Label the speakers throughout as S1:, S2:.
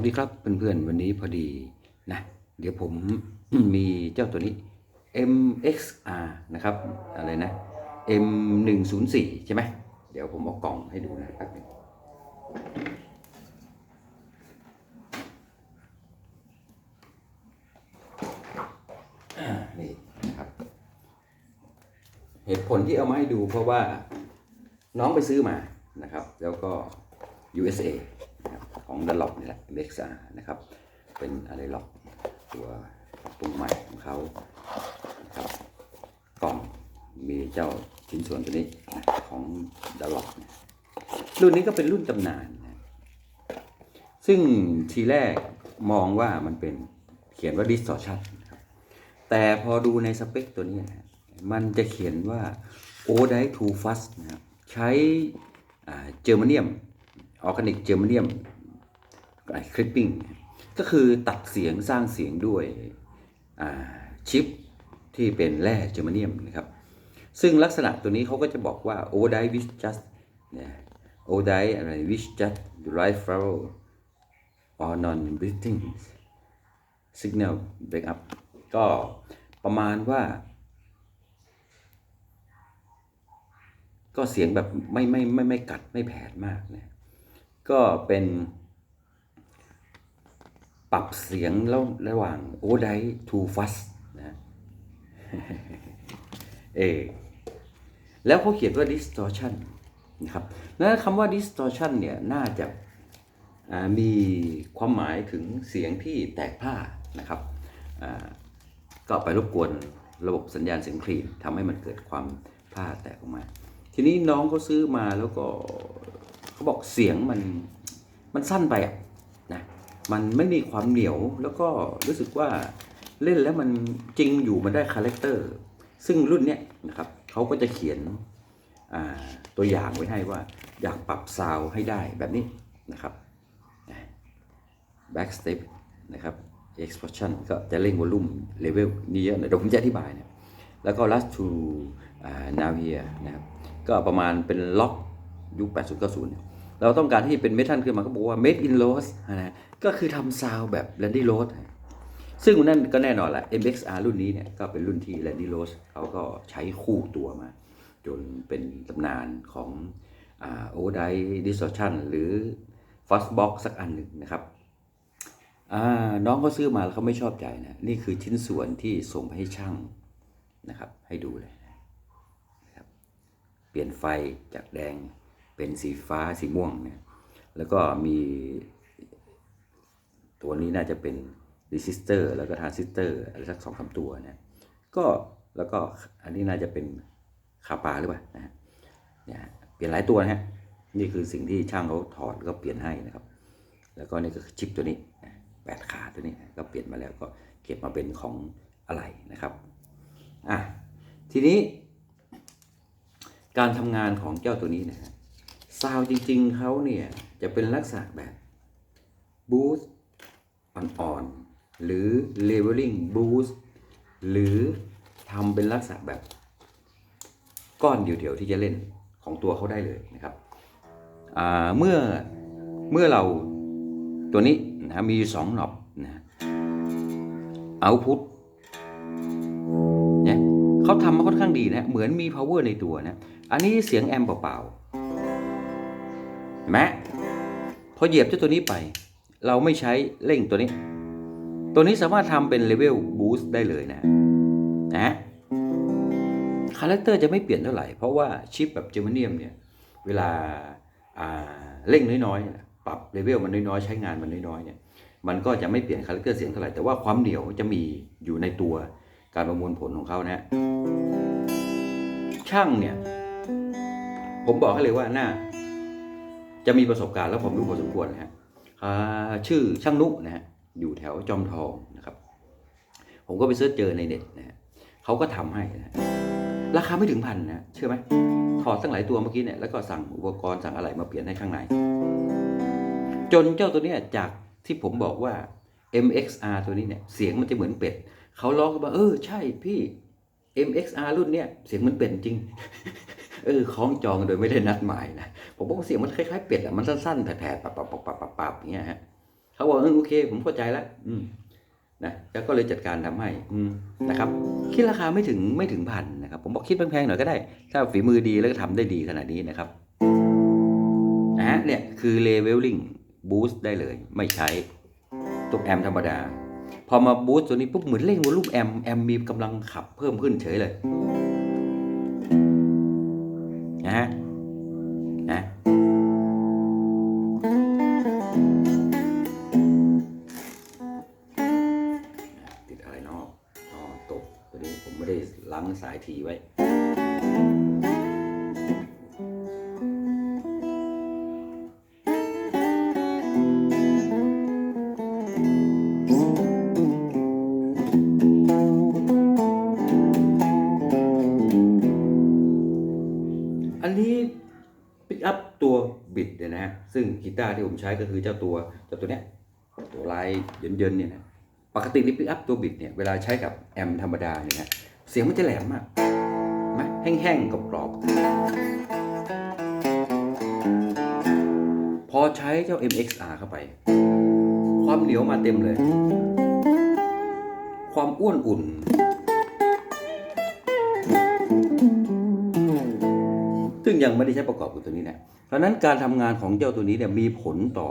S1: สวัสดีครับเพื่อนๆวันนี้พอดีนะเดี๋ยวผมมีเจ้าตัวนี้ MXR นะครับอะไรนะ M104 ใช่ไหมเดี๋ยวผมเอากล่องให้ดูนะแป๊บนี่นะครับ เหตุผลที่เอามาให้ดูเพราะว่าน้องไปซื้อมานะครับ แล้วก็ USA ของดัลล็อกนี่แหละเล็กซ่านะครับ เป็นอะไรล็อกตัวปรุงใหม่ของเขาครับกล่องมีเจ้าชิ้นส่วนตัวนี้ของดัลล็อกรุ่นนี้ก็เป็นรุ่นตำนานนะซึ่งทีแรกมองว่ามันเป็นเขียนว่า distortion แต่พอดูในสเปคตัวนี้นะมันจะเขียนว่า o d i to fast นะครับใช้เจอร์มาเนียมออร์แกนิกเจอร์มาเนียม คลิปปิ้งก็คือตัดเสียงสร้างเสียงด้วยชิปที่เป็นแร่เจอร์มาเนียมนะครับ ซึ่งลักษณะตัวนี้เขาก็จะบอกว่า o d i which just เนี่ย o d i อะไร which just derive flow or non breathing signal break up ก็ประมาณว่า ก็เสียงแบบไม่ไม่ไม่ไม่กัดไม่แผดมากนะก็เป็น ปรับเสียงแล้วระหว่างโอไดทูฟัสนะเออแล้วเขาเขียนว่า distortion นะครับแล้วคำว่า distortion เนี่ยน่าจะมีความหมายถึงเสียงที่แตกผ้านะครับก็ไปรบกวนระบบสัญญาณเสียงคลีนทำให้มันเกิดความผ้าแตกออกมา ทีนี้น้องเขาซื้อมาแล้วก็เขาบอกเสียงมันมันสั้นไปอะ มันไม่มีความเหนียวแล้วก็รู้สึกว่าเล่นแล้วมันจริงอยู่มันได้คาแรคเตอร์ ซึ่งรุ่นเนี้ยนะครับเขาก็จะเขียนตัวอย่างไว้ให้ว่าอยากปรับซาวด์ให้ได้แบบนี้นะครับ back step นะครับ expression ก็จะเร่งวอลลุ่มเลเวลนี้เยอะนะเดี๋ยวผมจะอธิบายนะแล้วก็ last to now here นะครับ ก็ประมาณเป็นล็อกยุค 80 90เนี่ยเราต้องการที่เป็นเมทัลขึ้นมาก็บอกว่า made in Loss นะ ก็คือทำซาวแบบ Randy Rhoads ซึ่งนั่นก็แน่นอนแหละ MXR รุ่นนี้เนี่ยก็เป็นรุ่นที่ Randy Rhoads เขาก็ใช้คู่ตัวมา จนเป็นตำนานของโอได Distortion หรือ Fastbox สักอันหนึ่งนะครับน้องเขาซื้อมาแล้วเขาไม่ชอบใจนะ นี่คือชิ้นส่วนที่ส่งไปให้ช่างนะครับ ให้ดูเลยนะครับ เปลี่ยนไฟจากแดงเป็นสีฟ้าสีม่วงเนี่ยแล้วก็มี ตัวนี้น่าจะเป็นรีสิสเตอร์แล้วก็ทรานซิสเตอร์อะไรสักสองสาตัวนี่ยก็แล้วก็อันนี้น่าจะเป็นคาปาหรือเปล่านะฮะเนี่ยเปลี่ยนหลายตัวนะฮะนี่คือสิ่งที่ช่างเขาถอดก็เปลี่ยนให้นะครับ แล้วก็นี่ก็ชิปตัวนี้แปดขาตัวนี้ก็เปลี่ยนมาแล้วก็เก็บมาเป็นของอะไรนะครับอะทีนี้ การทำงานของเจ้าตัวนี้นะฮะซาวจริงๆเขาเนี่ยจะเป็นลักษณะแบบบูสต์ อ่อนๆ หรือ leveling boost หรือทำเป็นลักษณะแบบ ก้อนเดียวๆ ที่จะเล่นของตัวเขาได้เลยนะครับเมื่อเมื่อเราตัวนี้นะมีสองหนอบนะเอาพุทเนี่ยเขาทำมาค่อนข้างดีนะเหมือนมี power ในตัวนะอันนี้เสียงแอมเปล่าๆเห็นไหมพอเหยียบเจ้าตัวนี้ไป เราไม่ใช้เร่งตัวนี้ ตัวนี้สามารถทำเป็นเลเวลบูสต์ได้เลยนะนะคาแรคเตอร์จะไม่เปลี่ยนเท่าไหร่ เพราะว่าชิปแบบเจอร์มเนียมเนี่ยเวลาเร่งน้อยๆ ปรับเลเวลมันน้อยๆ ใช้งานมันน้อยๆเนี่ยมันก็จะไม่เปลี่ยนคาแรคเตอร์เสียงเท่าไหร่ แต่ว่าความเหนียวจะมีอยู่ในตัวการประมวลผลของเขานะช่างเนี่ย ผมบอกให้เลยว่าหน่าจะมีประสบการณ์แล้วผมรู้พอสมควรนะฮะ ชื่อช่างนุนะฮะอยู่แถวจอมทองนะครับ ผมก็ไปเสิร์ชเจอในเน็ตนะฮะเขาก็ทำให้นะราคาไม่ถึงพันนะเชื่อไหมถอดตั้งหลายตัวเมื่อกี้เนี่ยแล้วก็สั่งอุปกรณ์สั่งอะไรมาเปลี่ยนให้ข้างใน จนเจ้าตัวเนี้ยจากที่ผมบอกว่า MXR ตัวนี้เนี่ยเสียงมันจะเหมือนเป็ดเขาร้องกันว่าเออใช่พี่ MXR รุ่นเนี้ยเสียงเหมันเป็ดจริง เออคล้องจองโดยไม่ได้นัดหมายนะผมบอกเสียงมันคล้ายๆเป็ดอะมันสั้นๆแผดๆปับปับปับปับปับปับอย่างเงี้ยฮะเขาบอกเออโอเค ผมเข้าใจแล้วอืมนะแล้วก็เลยจัดการทำให้อืมนะครับ คิดราคาไม่ถึงไม่ถึงพันนะครับ ผมบอกคิดแพงๆหน่อยก็ได้ ถ้าฝีมือดีแล้วก็ทำได้ดีขนาดนี้นะครับนะฮะเนี่ยคือเลเวลลิ่งบูสต์ได้เลย ไม่ใช้ตัวแอมธรรมดา พอมาบูสต์ตัวนี้ปุ๊บเหมือนเร่งวอลลุ่มแอมแอมมีกำลังขับเพิ่มขึ้นเฉยเลย อันนี้ปิกอัพตัวบิดเนี่ยนะฮะซึ่งกีตาร์ที่ผมใช้ก็คือเจ้าตัวเจ้าตัวเนี้ยตัวลายเยินๆเนี่ยนะปกตินี่ปิกอัพตัวบิดเนี่ยเวลาใช้กับแอมธรรมดาเนี่ยนะเสียงมันจะแหลมมากไหมแห้งๆกรอบๆพอใช้เจ้า MXR เข้าไป ความเหนียวมาเต็มเลย ความอ้วนอุ่น ซึ่งยังไม่ได้ใช้ประกอบกับตัวนี้นะเพราะนั้นการทำงานของเจ้าตัวนี้เนี่ยมีผลต่อ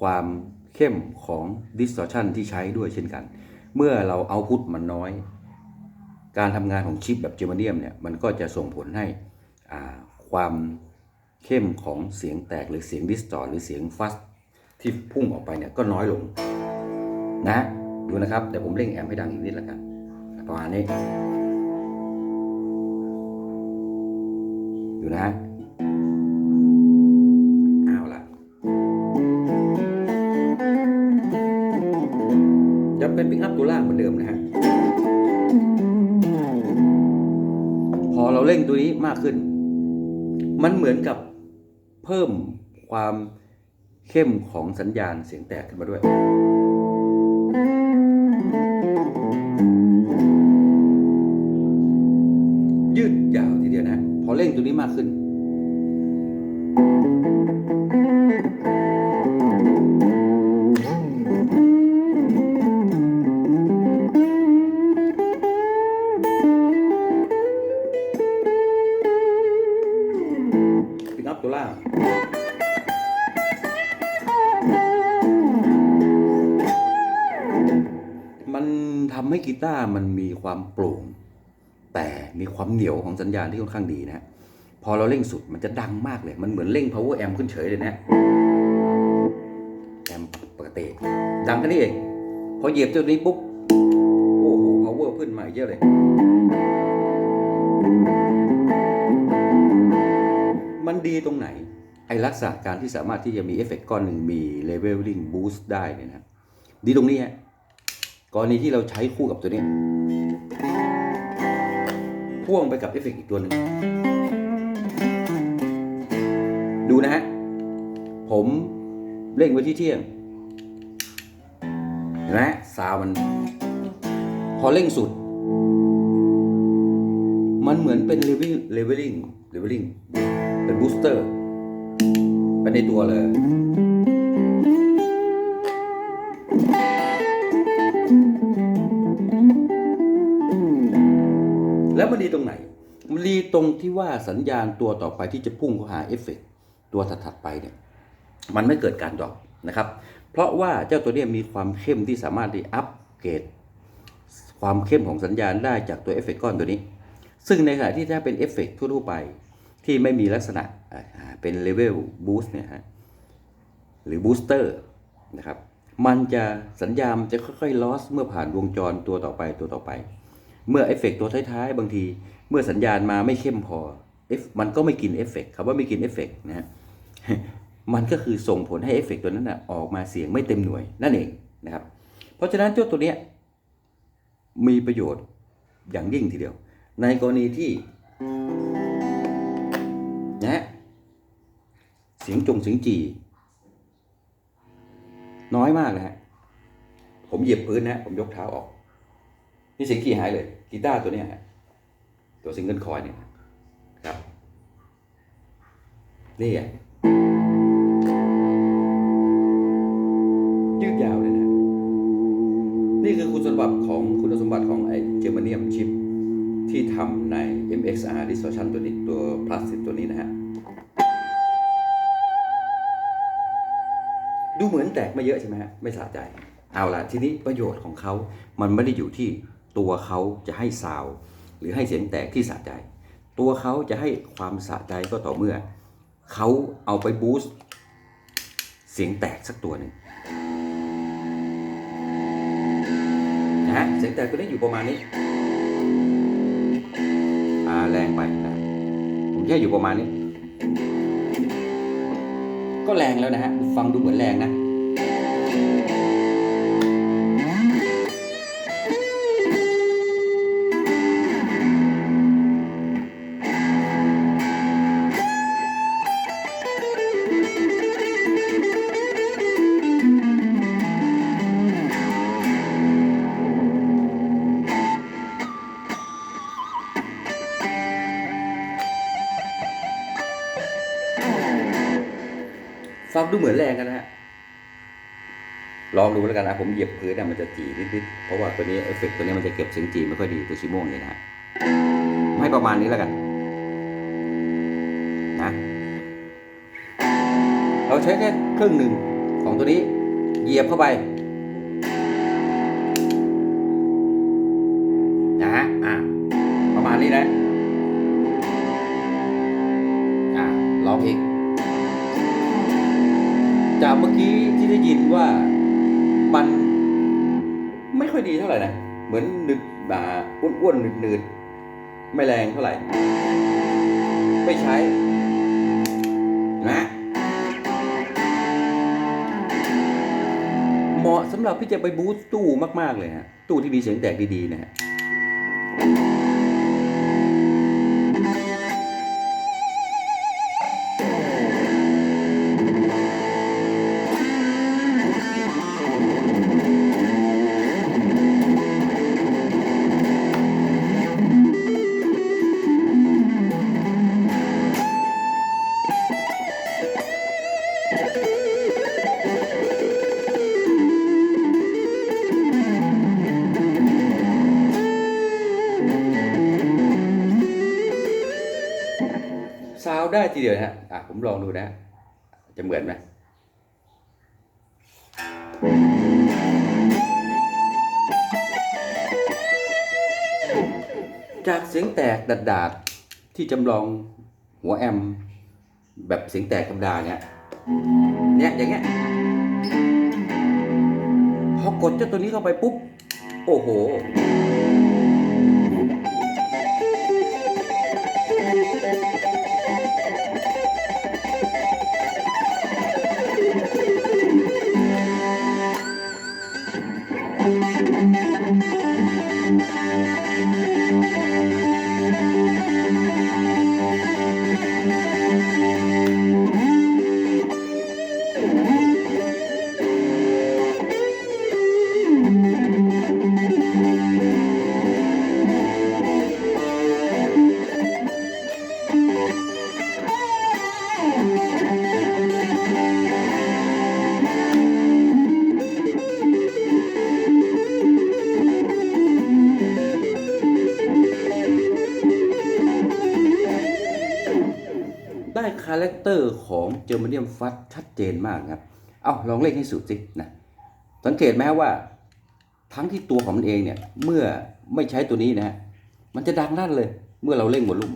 S1: ความเข้มของ distortion ที่ใช้ด้วยเช่นกัน เมื่อเราเอาพุทมันน้อย การทำงานของชิปแบบเจมาเนียมเนี่ยมันก็จะส่งผลให้อ่าความเข้มของเสียงแตกหรือเสียง distort หรือเสียงฟัสที่พุ่งออกไปเนี่ยก็น้อยลงนะดูนะครับเดี๋ยวผมเร่งแอมป์ให้ดังอีกนิดละกันประมาณนี้ อยู่นะเอาละจะเป็นปิกอัพตัวล่างเหมือนเดิมนะฮะพอเราเร่งตัวนี้มากขึ้น มันเหมือนกับเพิ่มความเข้มของสัญญาณเสียงแตกขึ้นมาด้วย ให้กีตาร์มันมีความโปร่ง แต่มีความเหนียวของสัญญาณที่ค่อนข้างดีนะฮะพอเราเร่งสุดมันจะดังมากเลย มันเหมือนเร่ง power amp ขึ้นเฉยเลยนะแอมปกติ ดังแค่นี้เอง พอเหยียบตัวนี้ปุ๊บ โอ้โห power ขึ้นมาเยอะเลย มันดีตรงไหน ไอ้ลักษณะการที่สามารถที่จะมีเอฟเฟกต์ก้อนหนึ่งมี leveling boost ได้เนี่ยนะ ดีตรงนี้ฮะ กรณีที่เราใช้คู่กับตัวนี้พ่วงไปกับเอฟเฟกต์อีกตัวหนึ่งดูนะฮะ ผมเร่งไว้ที่เที่ยงนไหมซาวมัน พอเร่งสุด มันเหมือนเป็น leveling leveling leveling เป็นบูสเตอร์ไปในตัวเลย ตรงที่ว่าสัญญาณตัวต่อไปที่จะพุ่งเข้าหาเอฟเฟกต์ตัวถัดๆไปเนี่ยมันไม่เกิดการดรอปนะครับ เพราะว่าเจ้าตัวเนี้มีความเข้มที่สามารถที่อัปเกรดความเข้มของสัญญาณได้จากตัวเอฟเฟกต์ก้อนตัวนี้ ซึ่งในขณะที่ถ้าเป็นเอฟเฟกต์ทั่วๆไปที่ไม่มีลักษณะเป็นเลเวลบูสต์เนี่ยฮะหรือบูสเตอร์นะครับมันจะสัญญาณมันจะค่อยๆ loss เมื่อผ่านวงจรตัวต่อไปตัวต่อไป เมื่อเอฟเฟกต์ตัวท้ายๆ บางที เมื่อสัญญาณมาไม่เข้มพอเอฟมันก็ไม่กินเอฟเฟกต์คำว่าไม่กินเอฟเฟกต์นะฮะมันก็คือส่งผลให้เอฟเฟกต์ตัวนั้นนะออกมาเสียงไม่เต็มหน่วยนั่นเองนะครับ เพราะฉะนั้นเจ้าตัวเนี้ยมีประโยชน์อย่างยิ่งทีเดียว ในกรณีที่นะเสียงจงเสียงจี น้อยมากนะฮะผมเหยียบพื้นนะ ผมยกเท้าออก นี่เสียงขี่หายเลยกีตาร์ตัวเนี้ยฮะ ตัวซิงเกิลคอยเนี่ยครับ นี่ไงยืดยาวเลยนะ นี่คือคุณสมบัติของคุณสมบัติของไอเจอร์มาเนียมชิปที่ทำใน MXR distortion ตัวนี้ตัว plus ตัวนี้นะฮะ ดูเหมือนแตกไม่เยอะใช่ไหมฮะ ไม่สะใจ เอาล่ะ ทีนี้ประโยชน์ของเขา มันไม่ได้อยู่ที่ตัวเขาจะให้ซาวด์ หรือให้เสียงแตกที่สะใจ ตัวเขาจะให้ความสะใจก็ต่อเมื่อ เขาเอาไปบูสต์เสียงแตกสักตัวหนึ่งนะฮะเสียงแตกตัวนี้อยู่ประมาณนี้อ่าแรงไปนะผมแค่อยู่ประมาณนี้ ก็แรงแล้วนะฮะฟังดูเหมือนแรงนะ ดูเหมือนแรงกันนะฮะลองดูแล้วกันนะผมเหยียบพื้นนะมันจะจีนิดๆเพราะว่าตัวนี้เอฟเฟกต์ตัวนี้มันจะเก็บเสียงจีไม่ค่อยดีตัวชิโม่งนี่นะฮะให้ประมาณนี้แล้วกันนะเราใช้แค่ครึ่งหนึ่งของตัวนี้เหยียบเข้าไปนะฮะอะประมาณนี้นะอะลองอีก จากเมื่อกี้ที่ได้ยินว่ามันไม่ค่อยดีเท่าไหร่นะ เหมือนหนึดบ่าอ้วนๆหนืดๆ ไม่แรงเท่าไหร่ ไม่ใช้ นะ เหมาะสำหรับที่จะไปบูสต์ตู้มาก ๆ เลยฮะ ตู้ที่มีเสียงแตกดี ๆ นะฮะ ทีเดียวนะฮะอะผมลองดูนะ จะเหมือนไหมจากเสียงแตกดาดที่จำลองหัวแอม แบบเสียงแตกธรรมดาเนี่ยเนี่ยอย่างเงี้ยพอกดเจ้าตัวนี้เข้าไปปุ๊บ โอ้โหได้าแรคเตอร์ของเจอร์มาเนียมฟัดชัดเจนมากครับ เอาลองเล่นให้สุดสินะ สังเกตไหมว่า ทั้งที่ตัวของมันเองเนี่ย เมื่อไม่ใช้ตัวนี้นะฮะ มันจะดังลั่นเลย เมื่อเราเร่งวอลลุ่ม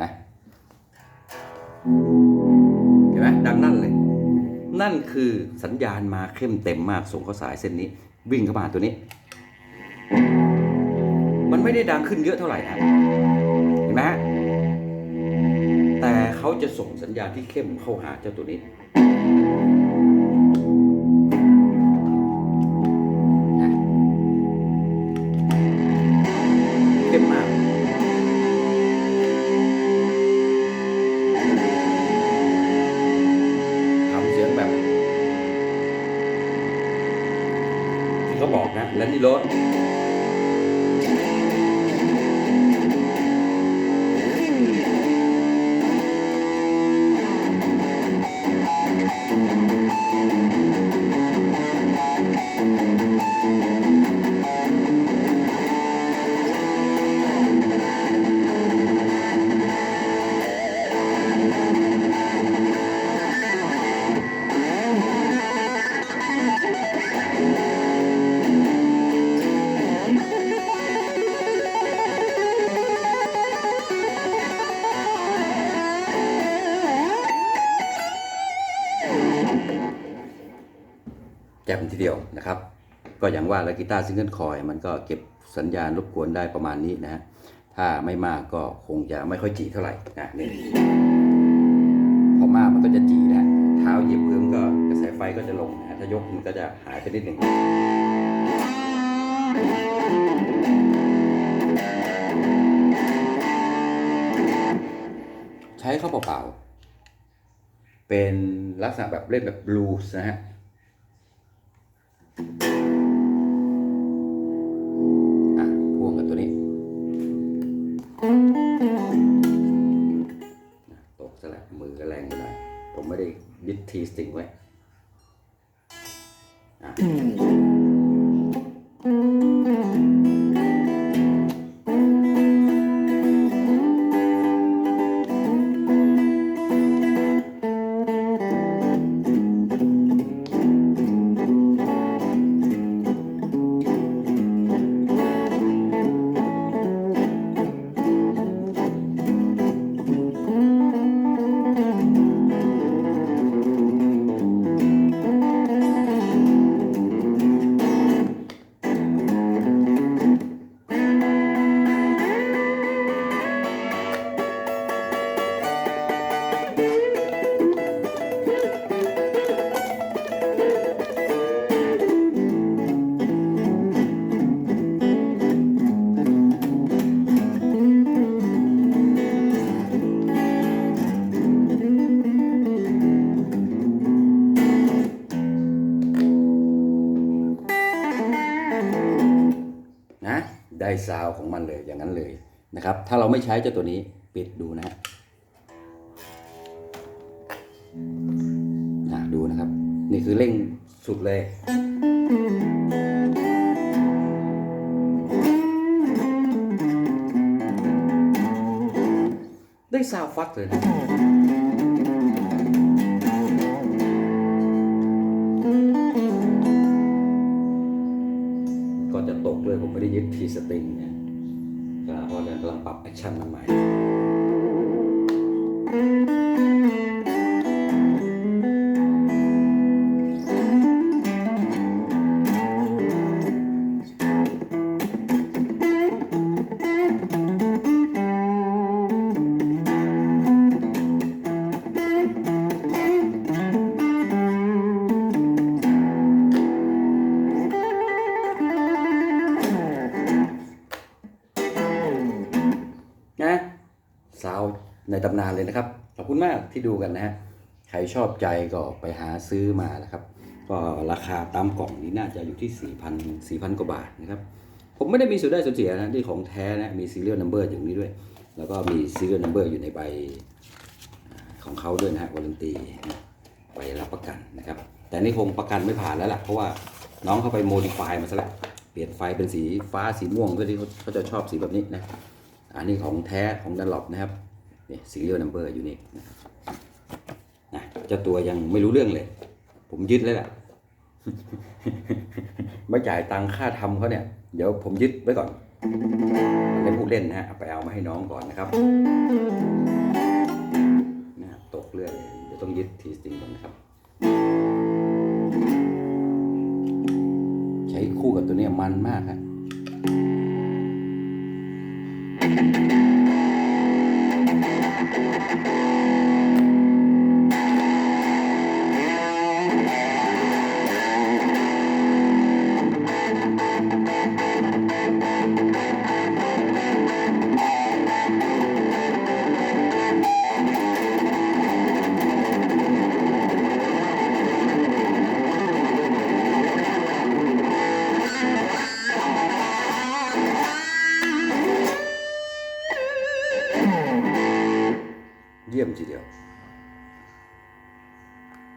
S1: นะเห็นไหมดังลั่นเลย นั่นคือสัญญาณมาเข้มเต็มมากส่งเข้าสายเส้นนี้ วิ่งเข้ามาตัวนี้ มันไม่ได้ดังขึ้นเยอะเท่าไหร่นะเห็นไหมฮะ เขาจะส่งสัญญาณที่เข้มเข้าหาเจ้าตัวนี้เข้มมากทำเสียงแบบที่เขาบอกนะและนี่รถ แจ่มทีเดียวนะครับ ก็อย่างว่าแล้วกีตาร์ซิงเกิลคอยมันก็เก็บสัญญาณรบกวนได้ประมาณนี้นะฮะถ้าไม่มากก็คงจะไม่ค่อยจีเท่าไหร่นะนี่พอมากมันก็จะจีนะเท้าเหยียบพื้นก็กระแสไฟก็จะลงนะฮะถ้ายกมันก็จะหายไปนิดหนึ่งใช้เข้าเปล่าๆเป็นลักษณะแบบเล่นแบบบลูส์นะฮะ พ่วงกับตัวนี้นะตกซะล้วมือก็แรงไปหน่อย ผมไม่ได้บิดทีสติงไว้อะ ไม่ใช้เจ้าตัวนี้ ปิดดูนะฮะอะดูนะครับ นี่คือเร่งสุดเลยได้ซาวฟักเลยนะ ตำนานเลยนะครับ ขอบคุณมากที่ดูกันนะฮะ ใครชอบใจก็ไปหาซื้อมานะครับ ก็ราคาตามกล่องนี้น่าจะอยู่ที่ 4,000 4,000 กว่าบาทนะครับ ผมไม่ได้มีส่วนได้ส่วนเสียนะที่ของแท้นะ มี serial number อย่างนี้ด้วย แล้วก็มี serial number อยู่ในใบของเขาด้วยนะฮะวารันตีนะใบรับประกันนะครับ แต่นี่คงประกันไม่ผ่านแล้วล่ะ เพราะว่าน้องเขาไปโมดิฟายมาซะแล้ว เปลี่ยนไฟเป็นสีฟ้าสีม่วงเพื่อที่เขาจะชอบสีแบบนี้นะ อันนี้ของแท้ของดันลอปนะครับ นี่ serial number อยู่นี่นะครับนะเจ้าตัวยังไม่รู้เรื่องเลย ผมยึดเลยแหละไม่จ่ายตังค่าทำเขาเนี่ย เดี๋ยวผมยึดไว้ก่อนไม่พูดเล่นนะฮะไปเอามาให้น้องก่อนนะครับนะครับตกเรื่อยเดี๋ยวต้องยึดทีสติงก่อนนะครับ ใช้คู่กับตัวเนี้ยมันมากฮะ